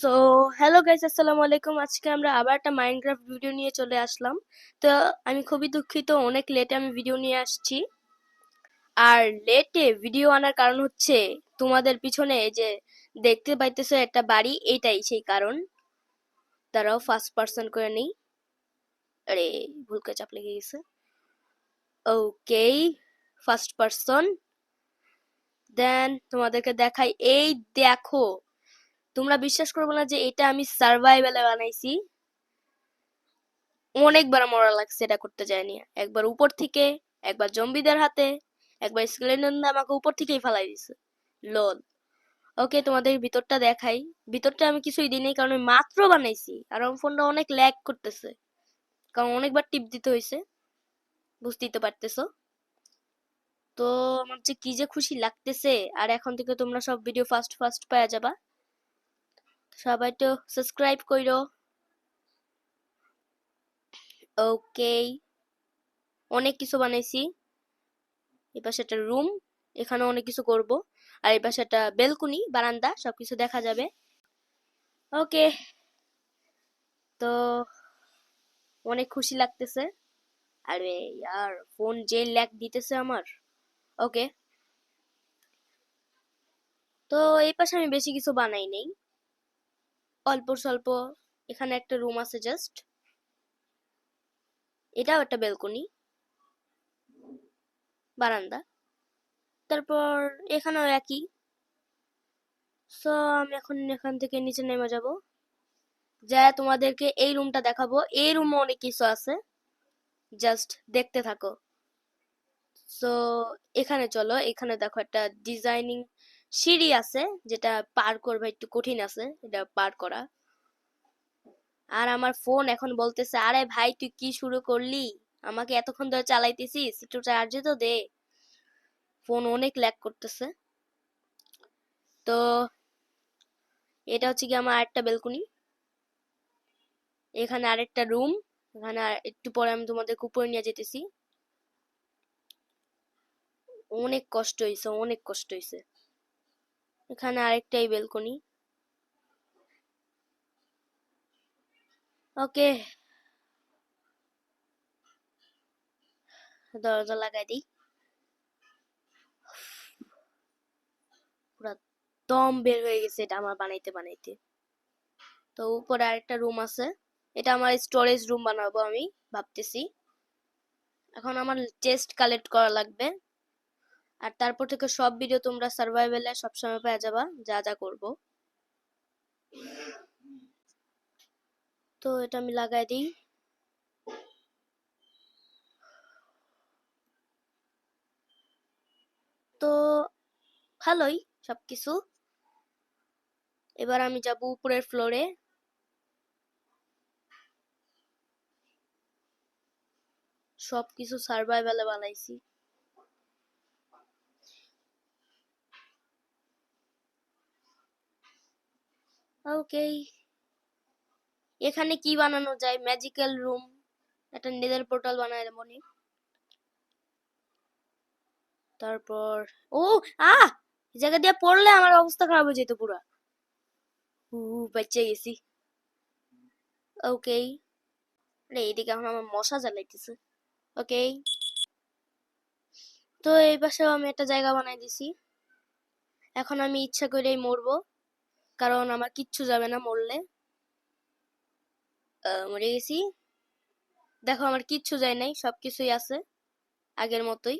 So hello guys আসসালামু আলাইকুম। আজকে আমরা আবার একটা মাইনক্রাফট ভিডিও নিয়ে চলে আসলাম। তো, আমি খুবই দুঃখিত, অনেক লেটে আমি ভিডিও নিয়ে আসছি। আর লেটে ভিডিও আনার কারণ হচ্ছে, তোমাদের পিছনে যে দেখতে পাইতেছো একটা বাড়ি এটাই সেই কারণ। তারাও ফার্স্ট পার্সন করে নেই। আরে, ভুল করে চাপ লেগে গেছে। ওকে ফার্স্ট পার্সন দেন তোমাদেরকে দেখাই, এই দেখো তোমরা বিশ্বাস করবে না যে এটা আমি সার্ভাইভালে বানাইছি। অনেকবার মরা লাগছে এটা করতে যায়নি একবার উপর থেকে, একবার জম্বিদের হাতে, একবার স্কেলেটন আমাকে উপর থেকেই ফালাই দিছে। লোল। ওকে, তোমাদের ভিতরটা দেখাই। ভিতরটা আমি কিছুই দিই কারণ আমি মাত্র বানাইছি। আর আমার ফোনটা অনেক ল্যাগ করতেছে। কারণ অনেকবার টিপ দিতে হয়েছে বুঝতেই তো পারতেছো। তো আমার যে কি যে খুশি লাগতেছে, আর এখন থেকে তোমরা সব ভিডিও ফাস্ট ফাস্ট পাওয়া যাবা। সবাই তো সাবস্ক্রাইব কইরো। ওকে অনেক কিছু বানাইছি। এই পাশে একটা রুম এখানে অনেক কিছু করব। আর এই পাশে একটা বেলকুনি বারান্দা, সবকিছু দেখা যাবে। ওকে তো অনেক খুশি লাগতেছে। আরে ইয়ার ফোন যে ল্যাগ দিতেছে আমার। ওকে তো এই পাশে আমি বেশি কিছু বানাই নেই। অল্প স্বল্প, এখানে একটা রুম আছে জাস্ট এটাও একটা বেলকনি বারান্দা। তারপর এখানেও একই। সো আমি এখন এখান থেকে নিচে নেমে যাব। যা তোমাদেরকে এই রুমটা দেখাবো। এই রুমে অনেক কিছু আছে। জাস্ট দেখতে থাকো। সো এখানে চলো। এখানে দেখো একটা ডিজাইনিং সিঁড়ি আছে, যেটা পার করবে, একটু কঠিন আছে, এটা পার করা। আর আমার ফোন এখন বলতেছে, আরে ভাই, তুই কি শুরু করলি? আমাকে এতক্ষণ ধরে চালাইতেছিস, একটু চার্জে তো দে। ফোন অনেক ল্যাগ করতেছে। তো এটা হচ্ছে কি আমার আরেকটা বেলকুনি। এখানে আরেকটা রুম, এখানে একটু পরে আমি তোমাদের উপরে নিয়ে যেতেছি। অনেক কষ্ট হয়েছে অনেক কষ্ট হয়েছে এখানে আরেকটাই বেলকনি। ওকে। দরজা লাগাই দিই। পুরা দম বের হয়ে গেছে এটা আমার বানাইতে বানাইতে। তো উপরে আরেকটা রুম আছে। এটা আমার স্টোরেজ রুম বানাবো আমি, ভাবতেছি। এখন আমার চেস্ট কালেক্ট করা লাগবে। আর তারপর থেকে সব ভিডিও তোমরা সার্ভাইভালে সবসময় পেয়ে যাবা, যা যা করব। তো এটা আমি লাগাই দিই। তো ভালোই সবকিছু। এবার আমি যাব উপরের ফ্লোরে সবকিছু সার্ভাইভালে বানাইছি। ওকে এখানে কি বানানো যায়? ম্যাজিক্যাল রুম একটা নেদার পোর্টাল বানায় মনে তারপর, ও আ জায়গা দিয়ে পড়লে আমার অবস্থা খারাপ হয়ে যেত পুরো। উ বাচ্চা গেছি। ওকে আরে, এইদিকে এখন আমার মশা জ্বালাইতেছে। ওকে তো এই পাশেও আমি একটা জায়গা বানাই দিছি। এখন আমি ইচ্ছা করেই মরবো। কারণ আমার কিচ্ছু যাবে না মরলে। মরে গেছি। দেখো, আমার কিচ্ছু যায় নাই, সবকিছুই আছে, আগের মতোই।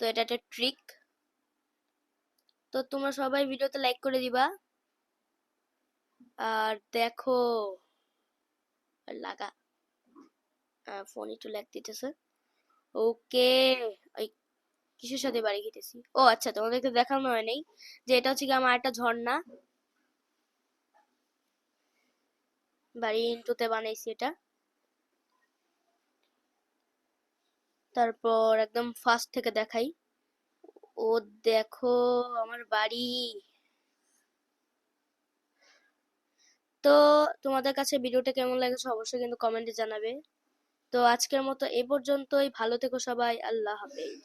তো এটা একটা ট্রিক তো তোমরা সবাই ভিডিওতে লাইক করে দিবা। আর দেখো, লাগা। ফোন একটু ল্যাগ দিতেছে। ওকে কিসের সাথে বাড়ি খেতেছি ও আচ্ছা তোমাদেরকে দেখানো হয় নাই যে এটা হচ্ছে কি আমার একটা ঝর্ণা। বাড়ি ইন্টুতে বানাইছি এটা। তারপর একদম ফার্স্ট থেকে দেখাই। ও, দেখো, আমার বাড়ি। তো, তোমাদের কাছে ভিডিওটা কেমন লাগেছে অবশ্যই কিন্তু কমেন্টে জানাবে। তো আজকের মতো এ পর্যন্তই। ভালো থেকো সবাই। আল্লাহ হাফেজ।